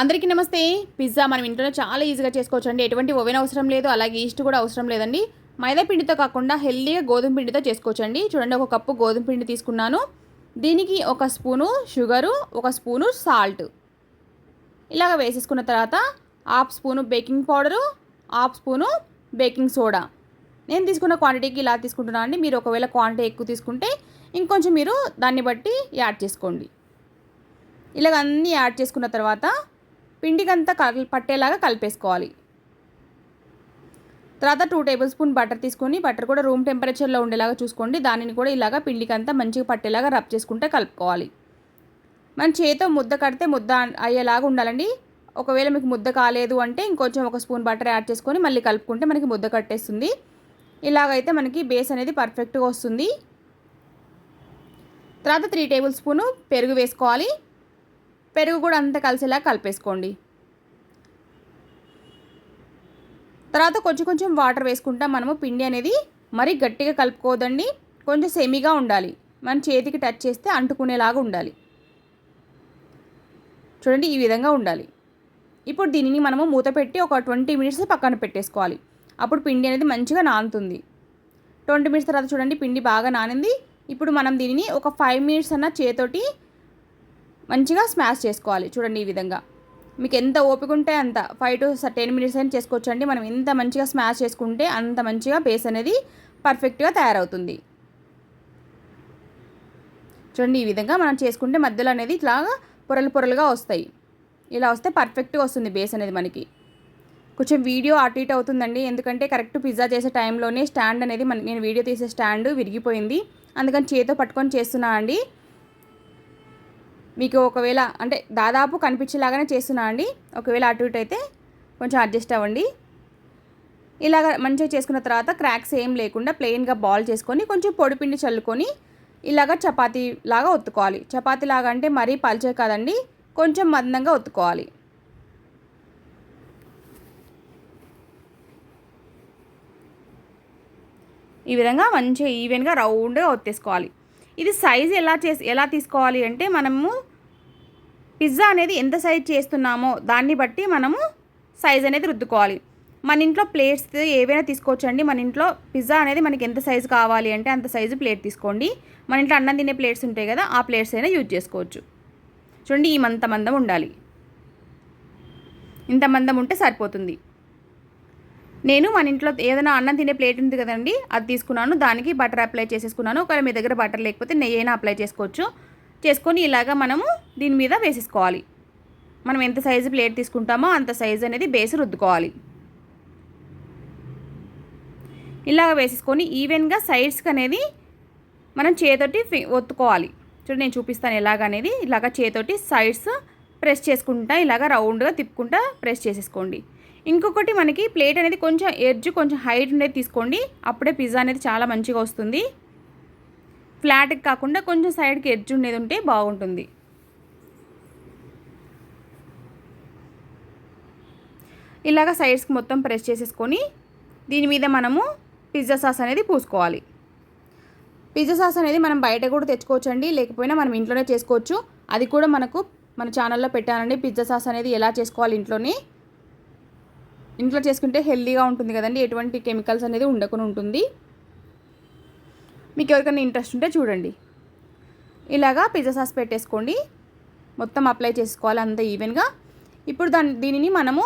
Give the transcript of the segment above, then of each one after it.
అందరికీ నమస్తే. పిజ్జా మనం ఇంట్లో చాలా ఈజీగా చేసుకోవచ్చు అండి ఎటువంటి ఓవెన్ అవసరం లేదు అలాగే ఈస్ట్ కూడా అవసరం లేదండి. మైదా పిండితో కాకుండా హెల్దీగా గోధుమ పిండితో చేసుకోవచ్చండి. చూడండి ఒక కప్పు గోధుమ పిండి తీసుకున్నాను. దీనికి ఒక స్పూను షుగరు ఒక స్పూను సాల్ట్. ఇలాగ వేసేసుకున్న తర్వాత half spoon baking powder half spoon baking soda. నేను తీసుకున్న క్వాంటిటీకి ఇలా తీసుకుంటున్నాను అండి. మీరు ఒకవేళ క్వాంటిటీ ఎక్కువ తీసుకుంటే ఇంకొంచెం మీరు దాన్ని బట్టి యాడ్ చేసుకోండి. ఇలాగ అన్నీ యాడ్ చేసుకున్న తర్వాత పిండికంతా కల్ పట్టేలాగా కలిపేసుకోవాలి. తర్వాత టూ టేబుల్ స్పూన్ బటర్ తీసుకొని బటర్ కూడా రూమ్ టెంపరేచర్లో ఉండేలాగా చూసుకోండి. దానిని కూడా ఇలాగా పిండికంతా మంచిగా పట్టేలాగా రబ్ చేసుకుంటే కలుపుకోవాలి. మన చేతితో ముద్ద కడితే ముద్ద అయ్యేలాగా ఉండాలండి. ఒకవేళ మీకు ముద్ద కాలేదు అంటే ఇంకొంచెం ఒక స్పూన్ బటర్ యాడ్ చేసుకొని మళ్ళీ కలుపుకుంటే మనకి ముద్ద కట్టేస్తుంది. ఇలాగైతే మనకి బేస్ అనేది పర్ఫెక్ట్గా వస్తుంది. తర్వాత త్రీ టేబుల్ స్పూను పెరుగు వేసుకోవాలి. పెరుగు కూడా అంతా కలిసేలా కలిపేసుకోండి. తర్వాత కొంచెం కొంచెం వాటర్ వేసుకుంటా మనము పిండి అనేది మరీ గట్టిగా కలుపుకోదండి. కొంచెం సెమీగా ఉండాలి. మన చేతికి టచ్ చేస్తే అంటుకునేలాగా ఉండాలి. చూడండి ఈ విధంగా ఉండాలి. ఇప్పుడు దీనిని మనము మూత పెట్టి ఒక ట్వంటీ మినిట్స్ పక్కన పెట్టేసుకోవాలి. అప్పుడు పిండి అనేది మంచిగా నానుతుంది. ట్వంటీ మినిట్స్ తర్వాత చూడండి పిండి బాగా నానింది. ఇప్పుడు మనం దీనిని ఒక ఫైవ్ మినిట్స్ అన్న చేతోటి మంచిగా స్మాష్ చేసుకోవాలి. చూడండి ఈ విధంగా. మీకు ఎంత ఓపిక ఉంటే అంత ఫైవ్ టు టెన్ మినిట్స్ అయినా చేసుకోవచ్చు అండి మనం ఎంత మంచిగా స్మాష్ చేసుకుంటే అంత మంచిగా బేస్ అనేది పర్ఫెక్ట్గా తయారవుతుంది. చూడండి ఈ విధంగా మనం చేసుకుంటే మధ్యలో అనేది ఇట్లాగా పొరలు పొరలుగా వస్తాయి. ఇలా వస్తే పర్ఫెక్ట్గా వస్తుంది బేస్ అనేది మనకి. కొంచెం వీడియో అటు ఇటు అవుతుందండి. ఎందుకంటే కరెక్ట్ పిజ్జా చేసే టైంలోనే స్టాండ్ అనేది మన నేను వీడియో తీసే స్టాండ్ విరిగిపోయింది. అందుకని చేతితో పట్టుకొని చేస్తున్నా అండి. మీకు ఒకవేళ అంటే దాదాపు కనిపించేలాగానే చేస్తున్నా అండి. ఒకవేళ అటు ఇటు అయితే కొంచెం అడ్జస్ట్ అవ్వండి. ఇలాగ మంచిగా చేసుకున్న తర్వాత క్రాక్స్ ఏం లేకుండా ప్లెయిన్గా బాల్ చేసుకొని కొంచెం పొడిపిండి చల్లుకొని ఇలాగ చపాతీ లాగా ఒత్తుకోవాలి. చపాతీ లాగా అంటే మరీ పల్చే కాదండి కొంచెం మందంగా ఒత్తుకోవాలి. ఈ విధంగా మంచిగా ఈవెన్గా రౌండ్గా ఒత్తేసుకోవాలి. ఇది సైజ్ ఎలా చేసి ఎలా తీసుకోవాలి అంటే మనము పిజ్జా అనేది ఎంత సైజ్ చేస్తున్నామో దాన్ని బట్టి మనము సైజ్ అనేది రుద్దుకోవాలి. మన ఇంట్లో ప్లేట్స్ ఏవైనా తీసుకోవచ్చండి. మన ఇంట్లో పిజ్జా అనేది మనకి ఎంత సైజు కావాలి అంటే అంత సైజు ప్లేట్ తీసుకోండి. మన ఇంట్లో అన్నం తినే ప్లేట్స్ ఉంటాయి కదా ఆ ప్లేట్స్ అయినా యూజ్ చేసుకోవచ్చు. చూడండి ఈ మంత మందం ఉండాలి. ఇంత మందం ఉంటే సరిపోతుంది. నేను మన ఇంట్లో ఏదైనా అన్నం తినే ప్లేట్ ఉంది కదండి అది తీసుకున్నాను దానికి బటర్ అప్లై చేసేసుకున్నాను. ఒకవేళ మీ దగ్గర బటర్ లేకపోతే నెయ్యి అయినా అప్లై చేసుకోవచ్చు. చేసుకొని ఇలాగా మనము దీని మీద వేసేసుకోవాలి. మనం ఎంత సైజు ప్లేట్ తీసుకుంటామో అంత సైజు అనేది బేస్ రుద్దుకోవాలి. ఇలాగ వేసేసుకొని ఈవెన్గా సైడ్స్కి అనేది మనం చేతోటి ఒత్తుకోవాలి. చూడండి నేను చూపిస్తాను ఎలాగనేది ఇలాగ చేతోటి సైడ్స్ ప్రెస్ చేసుకుంటా ఇలాగ రౌండ్గా తిప్పుకుంటా ప్రెస్ చేసేసుకోండి. ఇంకొకటి మనకి ప్లేట్ అనేది కొంచెం ఎడ్జ్ కొంచెం హైట్ ఉండేది తీసుకోండి. అప్పుడే పిజ్జా అనేది చాలా మంచిగా వస్తుంది. ఫ్లాట్కి కాకుండా కొంచెం సైడ్కి ఎడ్జ్ ఉండేది ఉంటే బాగుంటుంది. ఇలాగ సైడ్స్కి మొత్తం ప్రెస్ చేసేసుకొని దీని మీద మనము పిజ్జా సాస్ అనేది పూసుకోవాలి. పిజ్జా సాస్ అనేది మనం బయట కూడా తెచ్చుకోవచ్చు అండి లేకపోయినా మనం ఇంట్లోనే చేసుకోవచ్చు. అది కూడా మనకు మన ఛానల్లో పెట్టానండి. పిజ్జా సాస్ అనేది ఎలా చేసుకోవాలి ఇంట్లోనే? ఇంట్లో చేసుకుంటే హెల్దీగా ఉంటుంది కదండి ఎటువంటి కెమికల్స్ అనేది ఉండకుండా ఉంటుంది. మీకు ఎవరికైనా ఇంట్రెస్ట్ ఉంటే చూడండి. ఇలాగా పిజ్జా సాస్ పెట్టేసుకోండి. మొత్తం అప్లై చేసుకోవాలి అంత ఈవెన్గా. ఇప్పుడు దాని దీనిని మనము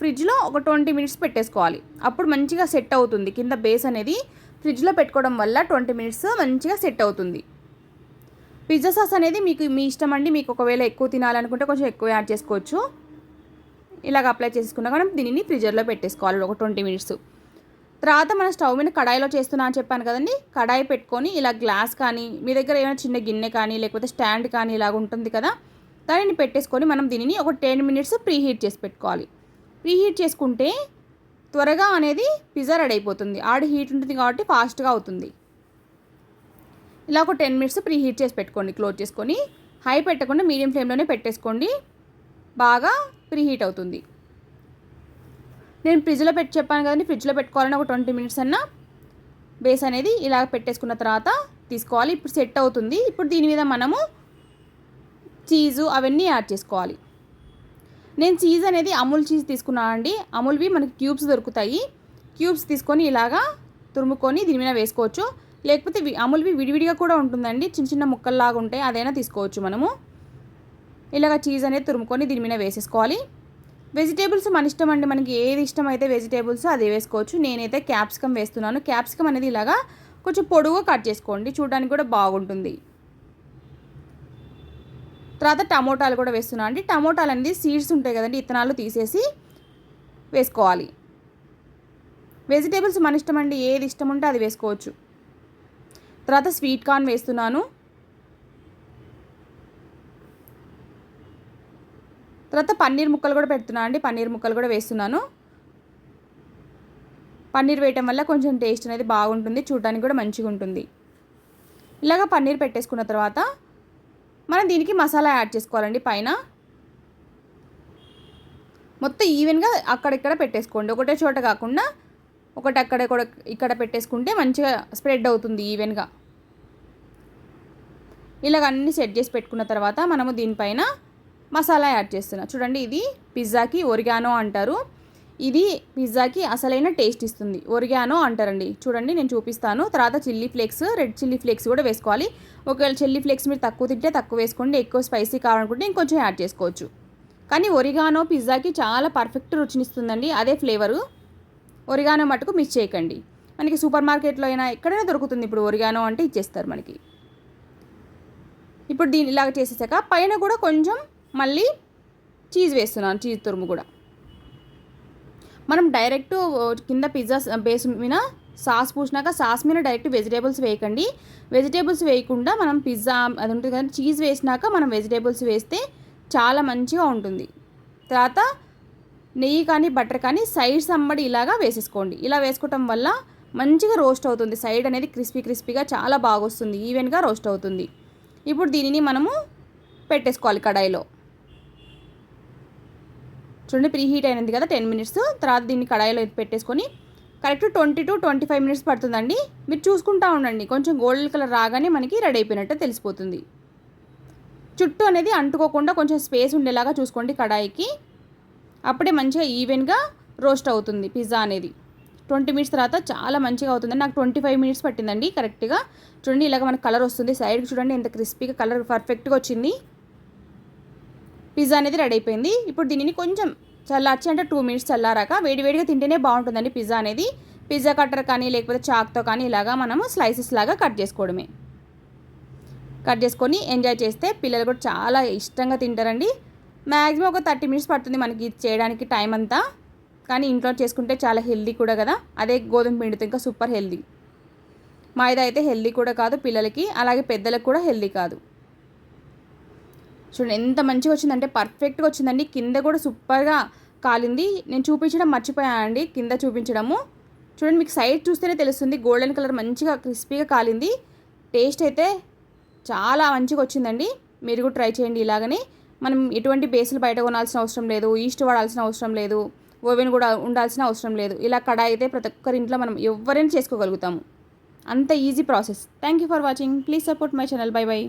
ఫ్రిడ్జ్లో ఒక ట్వంటీ మినిట్స్ పెట్టేసుకోవాలి. అప్పుడు మంచిగా సెట్ అవుతుంది. కింద బేస్ అనేది ఫ్రిడ్జ్లో పెట్టుకోవడం వల్ల ట్వంటీ మినిట్స్ మంచిగా సెట్ అవుతుంది. పిజ్జా సాస్ అనేది మీకు మీ ఇష్టం అండి మీకు ఒకవేళ ఎక్కువ తినాలనుకుంటే కొంచెం ఎక్కువ యాడ్ చేసుకోవచ్చు. ఇలాగ అప్లై చేసుకున్నా మనం దీనిని ఫ్రిడ్జర్లో పెట్టేసుకోవాలి ఒక ట్వంటీ మినిట్స్ తర్వాత మన స్టవ్ మీద కడాయిలో చేస్తున్నా అని చెప్పాను కదండి కడాయి పెట్టుకొని ఇలా గ్లాస్ కానీ మీ దగ్గర ఏమైనా చిన్న గిన్నె కానీ లేకపోతే స్టాండ్ కానీ ఇలాగ ఉంటుంది కదా దానిని పెట్టేసుకొని మనం దీనిని ఒక టెన్ మినిట్స్ ప్రీ హీట్ చేసి పెట్టుకోవాలి. ప్రీ హీట్ చేసుకుంటే త్వరగా అనేది పిజ్జా రెడీ అయిపోతుంది. ఆడి హీట్ ఉంటుంది కాబట్టి ఫాస్ట్గా అవుతుంది. ఇలా ఒక టెన్ మినిట్స్ ప్రీ హీట్ చేసి పెట్టుకోండి క్లోజ్ చేసుకొని హై పెట్టకుండా మీడియం ఫ్లేమ్లోనే పెట్టేసుకోండి. బాగా ప్రీ హీట్ అవుతుంది. నేను ఫ్రిడ్జ్లో పెట్టి చెప్పాను కదండి ఫ్రిడ్జ్లో పెట్టుకోవాలని ఒక ట్వంటీ మినిట్స్ అన్న బేస్ అనేది ఇలా పెట్టేసుకున్న తర్వాత తీసుకోవాలి. ఇప్పుడు సెట్ అవుతుంది. ఇప్పుడు దీని మీద మనము చీజు అవన్నీ యాడ్ చేసుకోవాలి. నేను చీజ్ అనేది అమూల్ చీజ్ తీసుకున్నాను అండి. అమూల్వి మనకి క్యూబ్స్ దొరుకుతాయి. క్యూబ్స్ తీసుకొని ఇలాగా తురుముకొని దీని మీద వేసుకోవచ్చు. లేకపోతే వి- అమూల్వి విడివిడిగా కూడా ఉంటుందండి. చిన్న చిన్న ముక్కల్లాగా ఉంటాయి. అదైనా తీసుకోవచ్చు మనము. ఇలాగ చీజ్ అనేది తురుముకొని దీని మీద వేసేసుకోవాలి. వెజిటేబుల్స్ మన ఇష్టం అండి మనకి ఏది ఇష్టం అయితే వెజిటేబుల్స్ అది వేసుకోవచ్చు. నేనైతే క్యాప్సికమ్ వేస్తున్నాను. క్యాప్సికమ్ అనేది ఇలాగా కొంచెం పొడుగుగా కట్ చేసుకోండి చూడడానికి కూడా బాగుంటుంది. తర్వాత టమోటాలు కూడా వేస్తున్నాను అండి. టమోటాలు అనేది సీడ్స్ ఉంటాయి కదండి ఇత్తనాలు తీసేసి వేసుకోవాలి. వెజిటేబుల్స్ మన ఇష్టం అండి ఏది ఇష్టం ఉంటే అది వేసుకోవచ్చు. తర్వాత స్వీట్ కార్న్ వేస్తున్నాను. తర్వాత పన్నీర్ ముక్కలు కూడా పెడుతున్నాను అండి. పన్నీర్ ముక్కలు కూడా వేస్తున్నాను. పన్నీర్ వేయటం వల్ల కొంచెం టేస్ట్ అనేది బాగుంటుంది. చూడడానికి కూడా మంచిగా ఉంటుంది. ఇలాగ పన్నీర్ పెట్టేసుకున్న తర్వాత మనం దీనికి మసాలా యాడ్ చేసుకోవాలండి పైన. మొత్తం ఈవెన్గా అక్కడిక్కడ పెట్టేసుకోండి. ఒకటే చోట కాకుండా ఒకటి అక్కడ కూడా ఇక్కడ పెట్టేసుకుంటే మంచిగా స్ప్రెడ్ అవుతుంది ఈవెన్గా. ఇలాగ అన్నీ సెట్ చేసి పెట్టుకున్న తర్వాత మనము దీనిపైన మసాలా యాడ్ చేస్తున్నా. చూడండి ఇది పిజ్జాకి ఒరిగానో అంటారు. ఇది పిజ్జాకి అసలైన టేస్ట్ ఇస్తుంది. ఒరిగానో అంటారండి. చూడండి నేను చూపిస్తాను. తర్వాత chilli flakes red chilli flakes కూడా వేసుకోవాలి. ఒకవేళ చిల్లీ ఫ్లేక్స్ మీరు తక్కువ తింటే తక్కువ వేసుకోండి. ఎక్కువ స్పైసీ కావాలనుకుంటే ఇంకొంచెం యాడ్ చేసుకోవచ్చు. కానీ ఒరిగానో పిజ్జాకి చాలా పర్ఫెక్ట్ రుచినిస్తుందండి. అదే ఫ్లేవరు. ఒరిగానో మటుకు మిస్ చేయకండి. మనకి సూపర్ మార్కెట్లో అయినా ఎక్కడైనా దొరుకుతుంది. ఇప్పుడు ఒరిగానో అంటే ఇచ్చేస్తారు మనకి. ఇప్పుడు దీని ఇలాగ చేసేసాక పైన కూడా కొంచెం మళ్ళీ చీజ్ వేస్తున్నాను చీజ్ తురుము కూడా. మనం డైరెక్ట్ కింద పిజ్జా బేస్ మీద సాస్ పూసినాక సాస్ మీద డైరెక్ట్ వెజిటేబుల్స్ వేయకండి. వెజిటేబుల్స్ వేయకుండా మనం పిజ్జా అది ఉంటుంది కదా చీజ్ వేసినాక మనం వెజిటేబుల్స్ వేస్తే చాలా మంచిగా ఉంటుంది. తర్వాత నెయ్యి కానీ బటర్ కానీ సైడ్స్ అమ్మడి ఇలాగా వేసేసుకోండి. ఇలా వేసుకోవటం వల్ల మంచిగా రోస్ట్ అవుతుంది. సైడ్ అనేది క్రిస్పీ క్రిస్పీగా చాలా బాగా వస్తుంది ఈవెన్గా రోస్ట్ అవుతుంది. ఇప్పుడు దీనిని మనము పెట్టేసుకోవాలి కడాయిలో. చూడండి ప్రీ హీట్ అయినది కదా టెన్ మినిట్స్. తర్వాత దీన్ని కడాయిలో పెట్టేసుకొని correct twenty two twenty five minutes పడుతుందండి. మీరు చూసుకుంటా ఉండండి కొంచెం గోల్డెన్ కలర్ రాగానే మనకి రెడీ అయిపోయినట్టు తెలిసిపోతుంది. చుట్టూ అనేది అంటుకోకుండా కొంచెం స్పేస్ ఉండేలాగా చూసుకోండి కడాయికి. అప్పుడే మంచిగా ఈవెన్గా రోస్ట్ అవుతుంది పిజ్జా అనేది. ట్వంటీ మినిట్స్ తర్వాత చాలా మంచిగా అవుతుంది నాకు ట్వంటీ ఫైవ్ మినిట్స్ పట్టిందండి కరెక్ట్గా. చూడండి ఇలాగ మనకు కలర్ వస్తుంది. సైడ్కి చూడండి ఎంత క్రిస్పీగా కలర్ పర్ఫెక్ట్గా వచ్చింది. పిజ్జా అనేది రెడీ అయిపోయింది. ఇప్పుడు దీనిని కొంచెం చల్లార్చి అంటే టూ మినిట్స్ చల్లారాక వేడివేడిగా తింటేనే బాగుంటుందండి పిజ్జా అనేది. పిజ్జా కట్టర్ కానీ లేకపోతే చాక్తో కానీ ఇలాగా మనము స్లైసెస్ లాగా కట్ చేసుకోవడమే. కట్ చేసుకొని ఎంజాయ్ చేస్తే పిల్లలు కూడా చాలా ఇష్టంగా తింటారండి. మ్యాక్సిమం ఒక థర్టీ మినిట్స్ పడుతుంది మనకి ఇది చేయడానికి టైం అంతా. కానీ ఇంట్లో చేసుకుంటే చాలా హెల్దీ కూడా కదా. అదే గోధుమ పిండితో ఇంకా సూపర్ హెల్దీ. మైదా అయితే హెల్దీ కూడా కాదు పిల్లలకి. అలాగే పెద్దలకు కూడా హెల్దీ కాదు. చూడండి ఎంత మంచిగా వచ్చిందంటే పర్ఫెక్ట్గా వచ్చిందండి. కింద కూడా సూపర్గా కాలింది. నేను చూపించడం మర్చిపోయానండి కింద చూపించడము. చూడండి మీకు సైడ్ చూస్తేనే తెలుస్తుంది గోల్డెన్ కలర్ మంచిగా క్రిస్పీగా కాలింది. టేస్ట్ అయితే చాలా మంచిగా వచ్చిందండి. మీరు కూడా ట్రై చేయండి ఇలాగనే. మనం ఎటువంటి బేసులు బయట కొనాల్సిన అవసరం లేదు ఈస్ట్ వాడాల్సిన అవసరం లేదు ఓవెన్ కూడా ఉండాల్సిన అవసరం లేదు. ఇలా కడాయి అయితే ప్రతి ఒక్కరి ఇంట్లో మనం ఎవరైనా చేసుకోగలుగుతాము. అంత easy process thank you for watching please support my channel bye bye